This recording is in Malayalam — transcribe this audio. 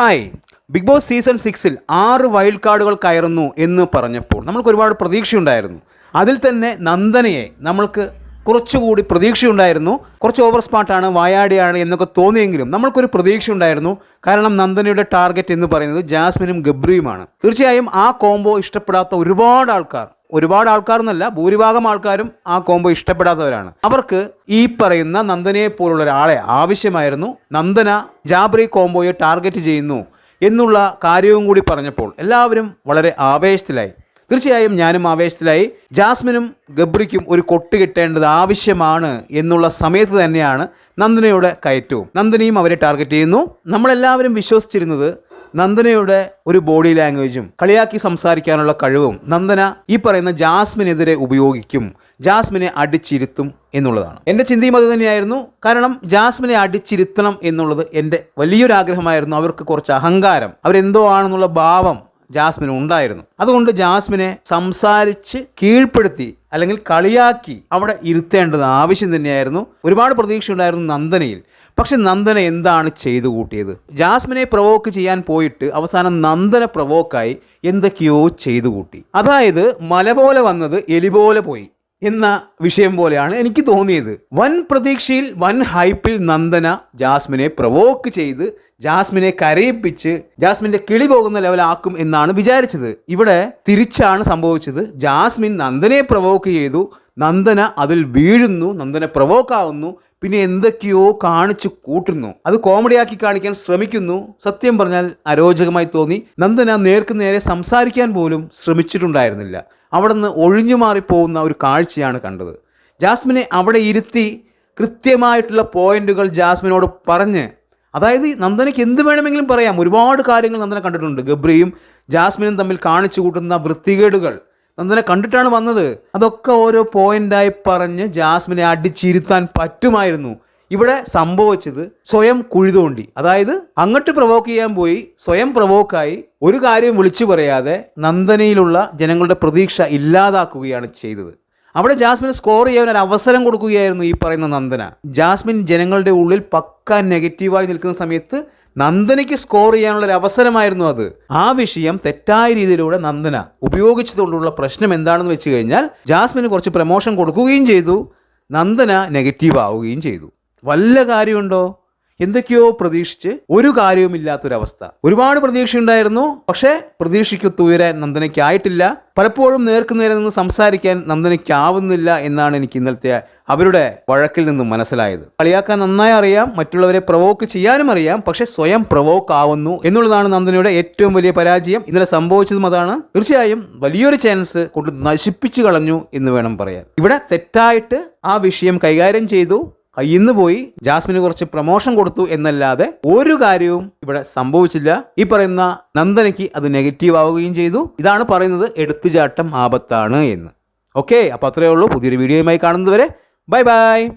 ഹായ്. ബിഗ് ബോസ് സീസൺ സിക്സിൽ ആറ് വൈൽഡ് കാർഡുകൾ കയറുന്നു എന്ന് പറഞ്ഞപ്പോൾ നമ്മൾക്ക് ഒരുപാട് പ്രതീക്ഷയുണ്ടായിരുന്നു. അതിൽ തന്നെ നന്ദനയെ നമ്മൾക്ക് കുറച്ചുകൂടി പ്രതീക്ഷയുണ്ടായിരുന്നു. കുറച്ച് ഓവർ സ്മാർട്ടാണ് വായാടിയാണ് എന്നൊക്കെ തോന്നിയെങ്കിലും നമ്മൾക്കൊരു പ്രതീക്ഷയുണ്ടായിരുന്നു. കാരണം നന്ദനയുടെ ടാർഗറ്റ് എന്ന് പറയുന്നത് ജാസ്മിനും ഗബ്രിയുമാണ്. തീർച്ചയായും ആ കോംബോ ഇഷ്ടപ്പെടാത്ത ഒരുപാട് ആൾക്കാർ ഒരുപാട് ആൾക്കാർ എന്നല്ല ഭൂരിഭാഗം ആൾക്കാരും ആ കോംബോ ഇഷ്ടപ്പെടാത്തവരാണ്. അവർക്ക് ഈ പറയുന്ന നന്ദനയെ പോലുള്ള ഒരാളെ ആവശ്യമായിരുന്നു. നന്ദന ജാബ്രി കോംബോയെ ടാർഗറ്റ് ചെയ്യുന്നു എന്നുള്ള കാര്യവും കൂടി പറഞ്ഞപ്പോൾ എല്ലാവരും വളരെ ആവേശത്തിലായി. തീർച്ചയായും ഞാനും ആവേശത്തിലായി. ജാസ്മിനും ഗബ്രിക്കും ഒരു കൊട്ട് കിട്ടേണ്ടത് ആവശ്യമാണ് എന്നുള്ള സമയത്ത് തന്നെയാണ് നന്ദനയുടെ കയറ്റവും. നന്ദനയും അവരെ ടാർഗറ്റ് ചെയ്യുന്നു. നമ്മളെല്ലാവരും വിശ്വസിച്ചിരുന്നത് നന്ദനയുടെ ഒരു ബോഡി ലാംഗ്വേജും കളിയാക്കി സംസാരിക്കാനുള്ള കഴിവും നന്ദന ഈ പറയുന്ന ജാസ്മിനെതിരെ ഉപയോഗിക്കും ജാസ്മിനെ അടിച്ചിരുത്തും എന്നുള്ളതാണ്. എന്റെ ചിന്തയും അത് തന്നെയായിരുന്നു. കാരണം ജാസ്മിനെ അടിച്ചിരുത്തണം എന്നുള്ളത് എന്റെ വലിയൊരു ആഗ്രഹമായിരുന്നു. അവർക്ക് കുറച്ച് അഹങ്കാരം അവരെന്തോ ആണെന്നുള്ള ഭാവം ജാസ്മിന് ഉണ്ടായിരുന്നു. അതുകൊണ്ട് ജാസ്മിനെ സംസാരിച്ച് കീഴ്പ്പെടുത്തി അല്ലെങ്കിൽ കളിയാക്കി അവിടെ ഇരുത്തേണ്ടത് ആവശ്യം തന്നെയായിരുന്നു. ഒരുപാട് പ്രതീക്ഷയുണ്ടായിരുന്നു നന്ദനയിൽ. പക്ഷെ നന്ദന എന്താണ് ചെയ്തു കൂട്ടിയത്? ജാസ്മിനെ പ്രവോക്ക് ചെയ്യാൻ പോയിട്ട് അവസാനം നന്ദന പ്രവോക്കായി എന്തൊക്കെയോ ചെയ്തു കൂട്ടി. അതായത് മല പോലെ വന്നത് എലി പോലെ പോയി എന്ന വിഷയം പോലെയാണ് എനിക്ക് തോന്നിയത്. വൻ പ്രതീക്ഷയിൽ വൻ ഹൈപ്പിൽ നന്ദന ജാസ്മിനെ പ്രവോക്ക് ചെയ്ത് ജാസ്മിനെ കരയിപ്പിച്ച് ജാസ്മിന്റെ കിളി പോകുന്ന ലെവലാക്കും എന്നാണ് വിചാരിച്ചത്. ഇവിടെ തിരിച്ചാണ് സംഭവിച്ചത്. ജാസ്മിൻ നന്ദനെ പ്രവോക്ക് ചെയ്തു. നന്ദന അതിൽ വീഴുന്നു. നന്ദന പ്രവോക്കാവുന്നു പിന്നെ എന്തൊക്കെയോ കാണിച്ചു കൂട്ടുന്നു. അത് കോമഡിയാക്കി കാണിക്കാൻ ശ്രമിക്കുന്നു. സത്യം പറഞ്ഞാൽ അരോചകമായി തോന്നി. നന്ദന നേർക്ക് നേരെ സംസാരിക്കാൻ പോലും ശ്രമിച്ചിട്ടുണ്ടായിരുന്നില്ല. അവിടെ നിന്ന് ഒഴിഞ്ഞു മാറിപ്പോകുന്ന ഒരു കാഴ്ചയാണ് കണ്ടത്. ജാസ്മിനെ അവിടെ ഇരുത്തി കൃത്യമായിട്ടുള്ള പോയിന്റുകൾ ജാസ്മിനോട് പറഞ്ഞ് അതായത് നന്ദനയ്ക്ക് എന്ത് വേണമെങ്കിലും പറയാം. ഒരുപാട് കാര്യങ്ങൾ നന്ദന കണ്ടിട്ടുണ്ട്. ഗബ്രിയും ജാസ്മിനും തമ്മിൽ കാണിച്ചു കൂട്ടുന്ന വൃത്തികേടുകൾ. നന്ദന കണ്ടിട്ടാണ് വന്നത്. അതൊക്കെ ഓരോ പോയിന്റായി പറഞ്ഞ് ജാസ്മിനെ അടിച്ചിരുത്താൻ പറ്റുമായിരുന്നു. ഇവിടെ സംഭവിച്ചത് സ്വയം കുഴിതോണ്ടി. അതായത് അങ്ങോട്ട് പ്രൊവോക്ക് ചെയ്യാൻ പോയി സ്വയം പ്രൊവോക്കായി ഒരു കാര്യം വിളിച്ചു പറയാതെ നന്ദനയിലുള്ള ജനങ്ങളുടെ പ്രതീക്ഷ ഇല്ലാതാക്കുകയാണ് ചെയ്തത്. അവിടെ ജാസ്മിൻ സ്കോർ ചെയ്യാൻ ഒരു അവസരം കൊടുക്കുകയായിരുന്നു ഈ പറയുന്ന നന്ദന. ജാസ്മിൻ ജനങ്ങളുടെ ഉള്ളിൽ പക്ക നെഗറ്റീവായി നിൽക്കുന്ന സമയത്ത് നന്ദനയ്ക്ക് സ്കോർ ചെയ്യാനുള്ള ഒരു അവസരമായിരുന്നു അത്. ആ വിഷയം തെറ്റായ രീതിയിലൂടെ നന്ദന ഉപയോഗിച്ചതുകൊണ്ടുള്ള പ്രശ്നം എന്താണെന്ന് വെച്ച് കഴിഞ്ഞാൽ ജാസ്മിന് കുറച്ച് പ്രമോഷൻ കൊടുക്കുകയും ചെയ്തു. നന്ദന നെഗറ്റീവ് ആവുകയും ചെയ്തു. വല്ല കാര്യമുണ്ടോ? എന്തൊക്കെയോ പ്രതീക്ഷിച്ച് ഒരു കാര്യവുമില്ലാത്തൊരവസ്ഥ. ഒരുപാട് പ്രതീക്ഷയുണ്ടായിരുന്നു പക്ഷേ പ്രതീക്ഷയ്ക്ക് തുയരാൻ നന്ദനയ്ക്കായിട്ടില്ല. പലപ്പോഴും നേർക്കുനേരെ നിന്ന് സംസാരിക്കാൻ നന്ദനയ്ക്കാവുന്നില്ല എന്നാണ് എനിക്ക് ഇന്നലത്തെ അവരുടെ വഴക്കിൽ നിന്നും മനസ്സിലായത്. കളിയാക്കാൻ നന്നായി അറിയാം മറ്റുള്ളവരെ പ്രവോക്ക് ചെയ്യാനും അറിയാം പക്ഷെ സ്വയം പ്രവോക്ക് ആവുന്നു എന്നുള്ളതാണ് നന്ദനയുടെ ഏറ്റവും വലിയ പരാജയം. ഇന്നലെ സംഭവിച്ചതും അതാണ്. തീർച്ചയായും വലിയൊരു ചാൻസ് കൊണ്ട് നശിപ്പിച്ചു കളഞ്ഞു എന്ന് വേണം പറയാൻ. ഇവിടെ തെറ്റായിട്ട് ആ വിഷയം കൈകാര്യം ചെയ്തു. കയ്യിൽ പോയി ജാസ്മിന് കുറച്ച് പ്രമോഷൻ കൊടുത്തു എന്നല്ലാതെ ഒരു കാര്യവും ഇവിടെ സംഭവിച്ചില്ല. ഈ പറയുന്ന നന്ദനയ്ക്ക് അത് നെഗറ്റീവ് ആവുകയും ചെയ്തു. ഇതാണ് പറയുന്നത് എടുത്തുചാട്ടം ആപത്താണ് എന്ന്. ഓക്കെ അപ്പോൾ അത്രയേ ഉള്ളൂ. പുതിയൊരു വീഡിയോയുമായി കാണുന്നതുവരെ. Bye bye